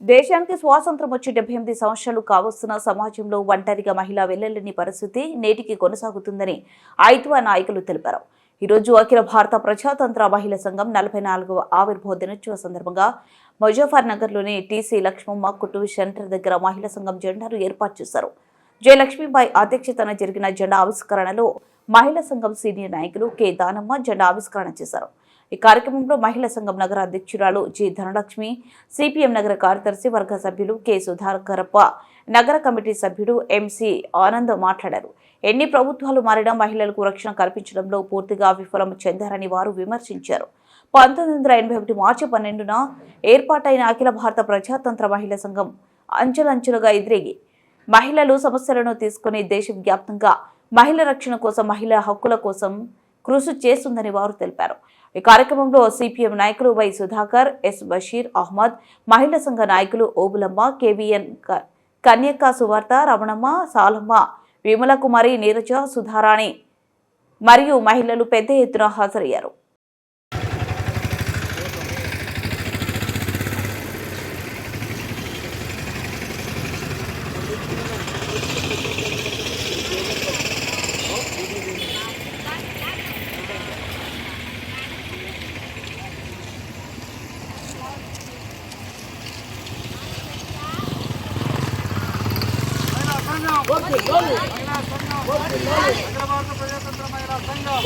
దేశానికి స్వాతంత్రం వచ్చి డెబ్బై ఎనిమిది సంవత్సరాలు కావస్తున్న సమాజంలో ఒంటరిగా మహిళ వెళ్ళలేని పరిస్థితి నేటికి కొనసాగుతుందని ఐత్వా నాయకులు తెలిపారు. ఈరోజు అఖిల భారత ప్రజాతంత్ర మహిళా సంఘం నలభై నాలుగవ ఆవిర్భావ దినోత్సవ సందర్భంగా ముజఫర్నగర్లోని టీసీ లక్ష్మమ్మ కుటుంబ సెంటర్ దగ్గర మహిళా సంఘం జెండాను ఏర్పాటు చేశారు. జయలక్ష్మీబాయి అధ్యక్షతన జరిగిన జెండా ఆవిష్కరణలో మహిళా సంఘం సీనియర్ నాయకులు కె దానమ్మ జెండా ఆవిష్కరణ చేశారు. ఈ కార్యక్రమంలో మహిళా సంఘం నగర అధ్యక్షురాలు జి ధనలక్ష్మి సిపిఎం నగర కార్యదర్శి వర్గ సభ్యులు కె సుధాకరప్ప నగర కమిటీ సభ్యుడు ఎంసి ఆనంద్ మాట్లాడారు. ఎన్ని ప్రభుత్వాలు మారినా మహిళలకు రక్షణ కల్పించడంలో పూర్తిగా విఫలం చెందారని వారు విమర్శించారు. పంతొమ్మిది వందల ఎనభై ఒకటి మార్చి పన్నెండున ఏర్పాటైన అఖిల భారత ప్రజాతంత్ర మహిళా సంఘం అంచెలంచెలుగా ఎదిరేగి మహిళలు సమస్యలను తీసుకుని దేశవ్యాప్తంగా మహిళల రక్షణ కోసం మహిళా హక్కుల కోసం కృషి చేస్తుందని వారు తెలిపారు. ఈ కార్యక్రమంలో సిపిఎం నాయకులు వై సుధాకర్ ఎస్ బషీర్ అహ్మద్ మహిళా సంఘ నాయకులు ఓబులమ్మ కేవీఎన్ కన్యక్క సువార్త రమణమ్మ సాలమ్మ విమల కుమారి నీరజ సుధారాణి మరియు మహిళలు పెద్ద ఎత్తున హాజరయ్యారు హైదరాబాద్ ప్రజాతంత్ర మహిళా సంఘం హైదరాబాద్ ప్రజాతంత్ర మహిళా సంఘం.